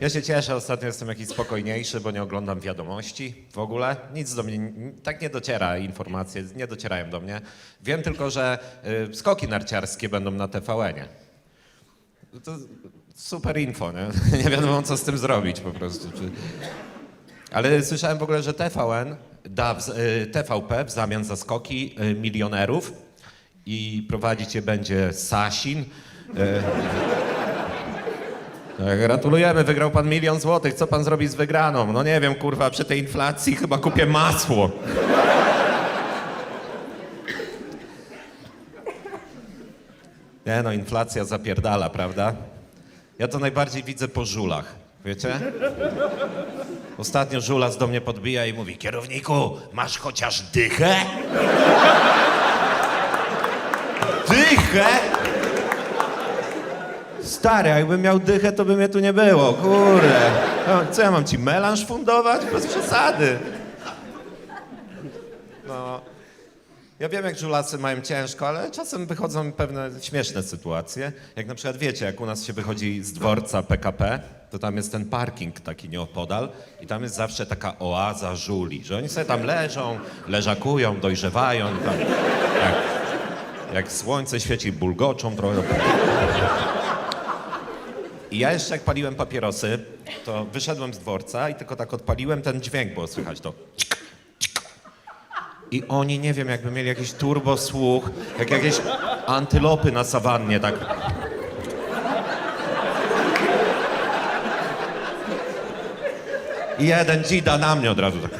Ja się cieszę, ostatnio jestem jakiś spokojniejszy, bo nie oglądam wiadomości w ogóle. Nic do mnie, tak nie dociera informacje, nie docierają do mnie. Wiem tylko, że y, skoki narciarskie będą na TVN-ie. To super info, nie? Nie wiadomo, co z tym zrobić po prostu. Ale słyszałem w ogóle, że TVN da w, y, TVP w zamian za skoki y, milionerów i prowadzić je będzie Sasin. Y, Gratulujemy, wygrał pan milion złotych. Co pan zrobi z wygraną? No nie wiem, kurwa, przy tej inflacji chyba kupię masło. Nie no, inflacja zapierdala, prawda? Ja to najbardziej widzę po żulach, wiecie? Ostatnio żulas do mnie podbija i mówi, kierowniku, masz chociaż dychę? Dychę? Stary, jakbym miał dychę, to by mnie tu nie było, kurde. No, Co ja mam ci melanż fundować? Bez przesady. No, ja wiem, jak żulasy mają ciężko, ale czasem wychodzą pewne śmieszne sytuacje. Jak na przykład wiecie, jak u nas się wychodzi z dworca PKP, to tam jest ten parking taki nieopodal i tam jest zawsze taka oaza żuli, że oni sobie tam leżą, leżakują, dojrzewają. Tam, jak, jak słońce świeci, bulgoczą trochę. I ja jeszcze jak paliłem papierosy, to wyszedłem z dworca i tylko tak odpaliłem, ten dźwięk było słychać to. I oni, nie wiem, jakby mieli jakiś turbosłuch, jak jakieś antylopy na sawannie, tak. I jeden dzida na mnie od razu tak.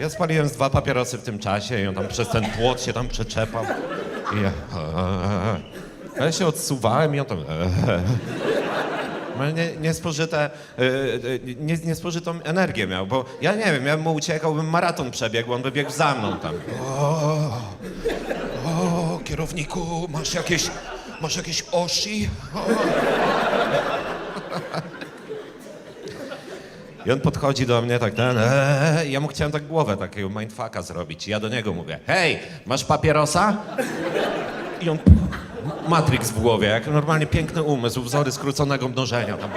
Ja spaliłem z dwa papierosy w tym czasie i on tam przez ten płot się tam przeczepał. I ja... Ja się odsuwałem i on tam... Ale nie, niespożyte, y, y, nie, niespożytą energię miał, bo ja nie wiem, ja bym mu uciekał, bym maraton przebiegł, on by biegł za mną tam. O, o kierowniku, masz jakieś, masz jakieś osi? O. I on podchodzi do mnie tak, ten, eee, ja mu chciałem tak głowę takiego mindfucka zrobić. I ja do niego mówię, hej, masz papierosa? I on Matrix w głowie, jak normalnie piękny umysł, wzory skróconego mnożenia tam.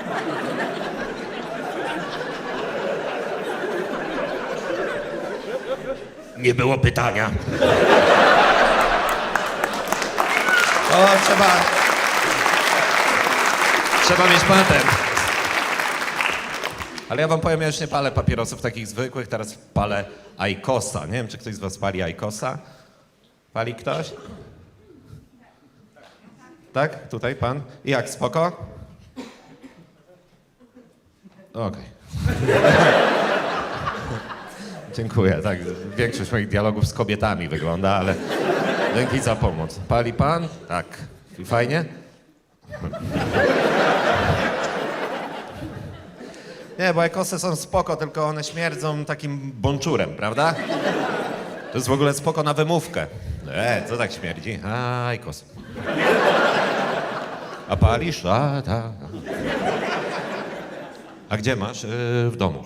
Nie było pytania. O, trzeba... Trzeba mieć patent. Ale ja wam powiem, ja już nie palę papierosów takich zwykłych, teraz palę Aikosa. Nie wiem, czy ktoś z was pali Aikosa? Pali ktoś? Tak? Tutaj pan? Jak, spoko? Okej. Dziękuję, tak. Większość moich dialogów z kobietami wygląda, ale dzięki za pomoc. Pali pan? Tak. I fajnie? Nie, bo ekosy są spoko, tylko one śmierdzą takim bonczurem, prawda? To jest w ogóle spoko na wymówkę. E, co tak śmierdzi? A, ekos. A palisz? A. A gdzie masz? Yy, w domu.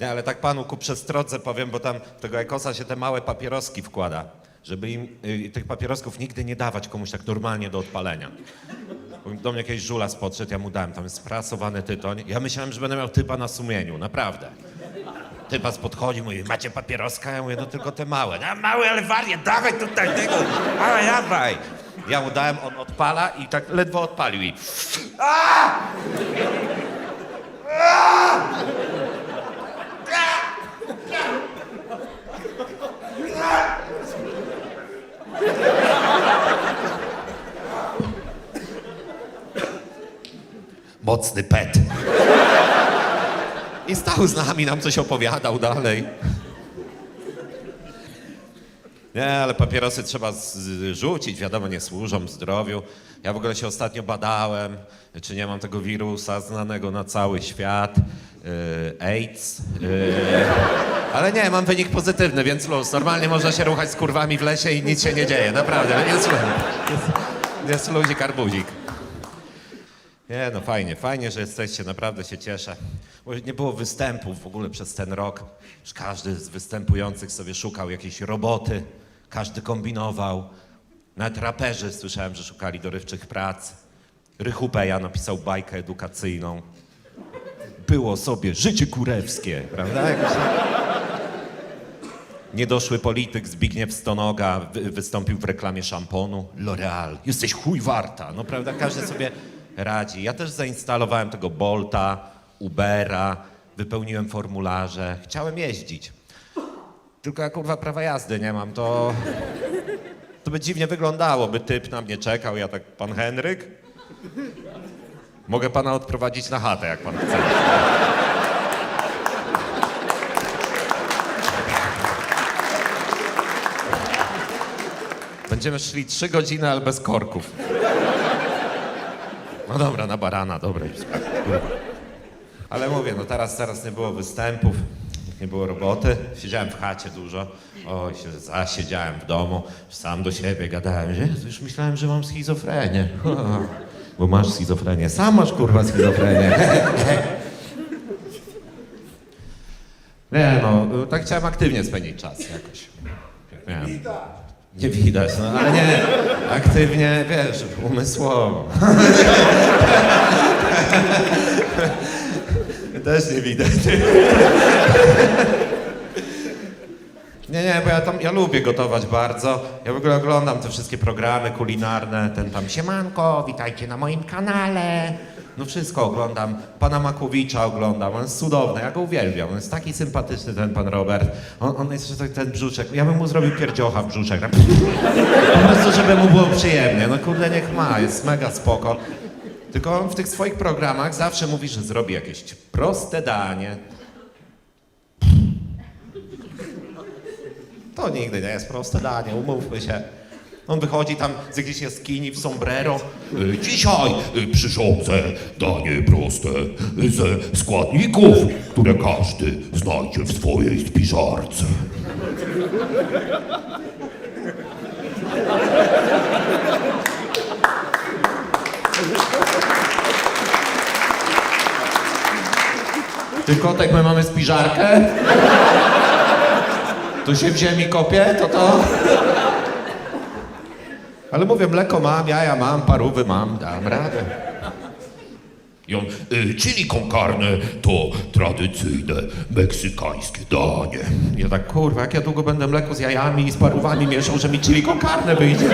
Nie, ale tak panu ku przestrodze powiem, bo tam tego ekosa się te małe papieroski wkłada, żeby im y, tych papierosków nigdy nie dawać komuś tak normalnie do odpalenia. Do mnie jakiś żulas podszedł, ja mu dałem, tam jest sprasowany tytoń. Ja myślałem, że będę miał typa na sumieniu, naprawdę. Typas podchodzi, mówi, macie papieroska? Ja mówię, no tylko te małe. No mały, ale wariat, dawaj tutaj tego, dawaj, dawaj. Ja mu dałem, on odpala i tak ledwo odpalił i... A! Mocny pet. I stał z nami, nam coś opowiadał dalej. Nie, ale papierosy trzeba zrzucić, wiadomo, nie służą zdrowiu. Ja w ogóle się ostatnio badałem, czy nie mam tego wirusa znanego na cały świat, yy, AIDS. Yy, ale nie, mam wynik pozytywny, więc luz. Normalnie można się ruchać z kurwami w lesie i nic się nie dzieje, naprawdę. Jest, jest luzik arbuzik. Nie, no fajnie, fajnie, że jesteście, naprawdę się cieszę. Bo nie było występów w ogóle przez ten rok. Już każdy z występujących sobie szukał jakiejś roboty, każdy kombinował. Nawet raperzy słyszałem, że szukali dorywczych prac. Rychu Peja napisał bajkę edukacyjną. Było sobie życie kurewskie, prawda? Tak. Niedoszły polityk Zbigniew Stonoga wy- wystąpił w reklamie szamponu. L'Oreal, jesteś chuj warta. No prawda, każdy sobie radzi. Ja też zainstalowałem tego Bolta, Ubera, wypełniłem formularze. Chciałem jeździć. Tylko ja kurwa prawa jazdy nie mam, to... To by dziwnie wyglądało, by typ na mnie czekał, ja tak, pan Henryk? Mogę pana odprowadzić na chatę, jak pan chce. Będziemy szli trzy godziny, ale bez korków. No dobra, na barana, dobra. już. Ale mówię, no teraz, teraz nie było występów, nie było roboty. Siedziałem w chacie dużo. Oj, się zasiedziałem w domu, sam do siebie gadałem, że Jezu, już myślałem, że mam schizofrenię. Bo masz schizofrenię. Sam masz kurwa schizofrenię. Nie no, tak chciałem aktywnie spędzić czas jakoś. Miałem. Nie widać, no ale nie, aktywnie, wiesz, umysłowo. Też nie widać. Nie, nie, bo ja tam, ja lubię gotować bardzo. Ja w ogóle oglądam te wszystkie programy kulinarne, ten tam Siemanko, witajcie na moim kanale. No wszystko oglądam. Pana Makowicza oglądam, on jest cudowny, ja go uwielbiam. On jest taki sympatyczny, ten pan Robert. On, on jest jeszcze tak- ten brzuszek. Ja bym mu zrobił pierdziocha w brzuszek. Po prostu, żeby mu było przyjemnie. No kurde, niech ma, jest mega spoko. Tylko on w tych swoich programach zawsze mówi, że zrobi jakieś proste danie. To nigdy nie jest proste danie, umówmy się. On wychodzi tam z jakiejś jaskini w sombrero. Dzisiaj y, przyrządzę danie proste ze składników, które każdy znajdzie w swojej spiżarce. Ty kotek, my mamy spiżarkę? Tu się w ziemi kopie, to to? Ale mówię, mleko mam, jaja mam, parówy mam, dam radę. Ją, y, chili con carne to tradycyjne meksykańskie danie. Ja tak, kurwa, jak ja długo będę mleko z jajami i z parówami mieszał, że mi chili con carne wyjdzie. Y,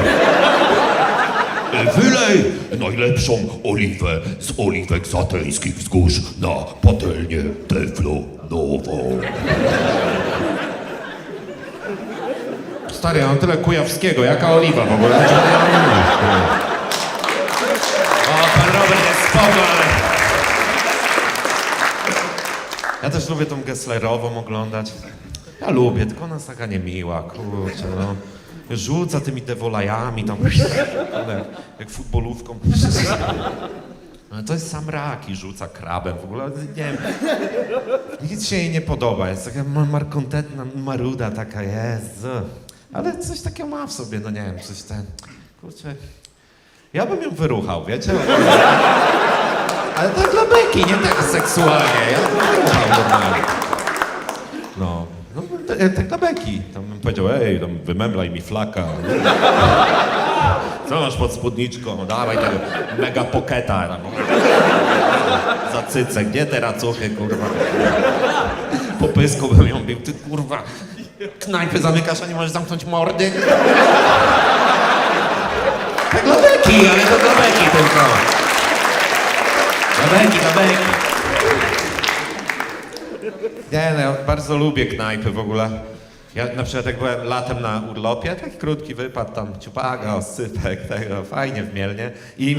Wylej najlepszą oliwę z oliwek zateńskich wzgórz na patelnię teflonową. Stary, ja mam tyle kujawskiego, jaka oliwa w ogóle? O, pan Robert jest spoko, ale... Ja też lubię tą Gesslerową oglądać. Ja lubię, tylko ona jest taka niemiła, kurczę, no. Rzuca tymi devolajami tam, jak, jak futbolówką. Ale to jest sam rak i rzuca krabem w ogóle, nie wiem. Nic się jej nie podoba, jest taka ma- markontentna maruda taka, Jezu. Ale coś takiego ma w sobie, no nie wiem, coś ten, kurczę. Ja bym ją wyruchał, wiecie? Ale tak dla beki, nie tak seksualnie. Ja bym wyruchał normalnie. No, no tak, dla beki. Tam bym powiedział, ej, tam wymemlaj mi flaka. Co masz pod spódniczką? No dawaj tego mega poketa. Tam. Za cycę, gdzie te racuchy, kurwa? Po pysku bym ją bił, ty kurwa. Knajpy zamykasz, a nie możesz zamknąć mordy? Tak dla beki, ale to dla beki tylko. Dla beki, dla beki. Nie, no, ja bardzo lubię knajpy w ogóle. Ja na przykład jak byłem latem na urlopie, taki krótki wypad tam, ciupaga, osypek, tego, fajnie w Mielnie. I...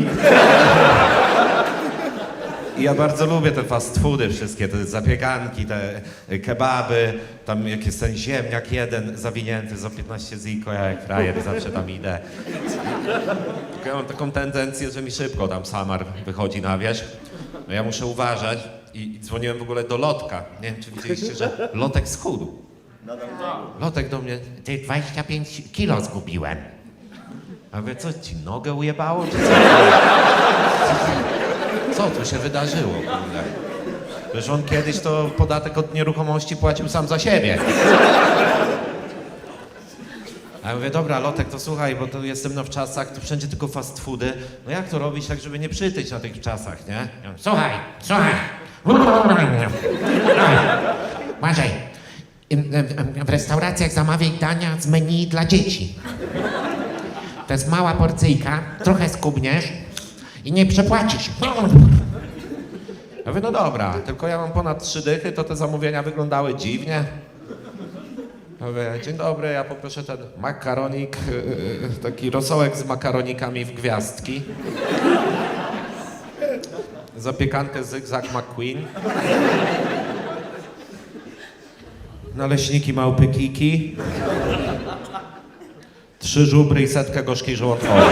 Ja bardzo lubię te fast foody wszystkie, te zapiekanki, te kebaby, tam jak jest ten ziemniak jeden zawinięty za 15 ziko, ja jak frajer zawsze tam idę. Ja mam taką tendencję, że mi szybko tam samar wychodzi na wierzch. No ja muszę uważać i, i dzwoniłem w ogóle do Lotka. Nie wiem, czy widzieliście, że Lotek schudł. Lotek do mnie, ty 25 kilo zgubiłem. A wy co, ci nogę ujebało, czy co? Co tu się wydarzyło? Przecież on kiedyś to podatek od nieruchomości płacił sam za siebie. A ja mówię, dobra, Lotek, to słuchaj, bo to jestem na wczasach, tu wszędzie tylko fast foody. No jak to robić tak, żeby nie przytyć na tych wczasach, nie? Ja mówię, Słuchaj, słuchaj. Uważaj. W restauracjach zamawiaj dania z menu dla dzieci. To jest mała porcyjka, trochę skubniesz i nie przepłacisz. Ja mówię, no dobra, tylko ja mam ponad trzy dychy, to te zamówienia wyglądały dziwnie. Ja mówię, dzień dobry, ja poproszę ten makaronik, yy, taki rosołek z makaronikami w gwiazdki. Zapiekankę zygzak McQueen. Naleśniki małpy Kiki. Trzy żubry i setkę gorzkiej żołądkowej.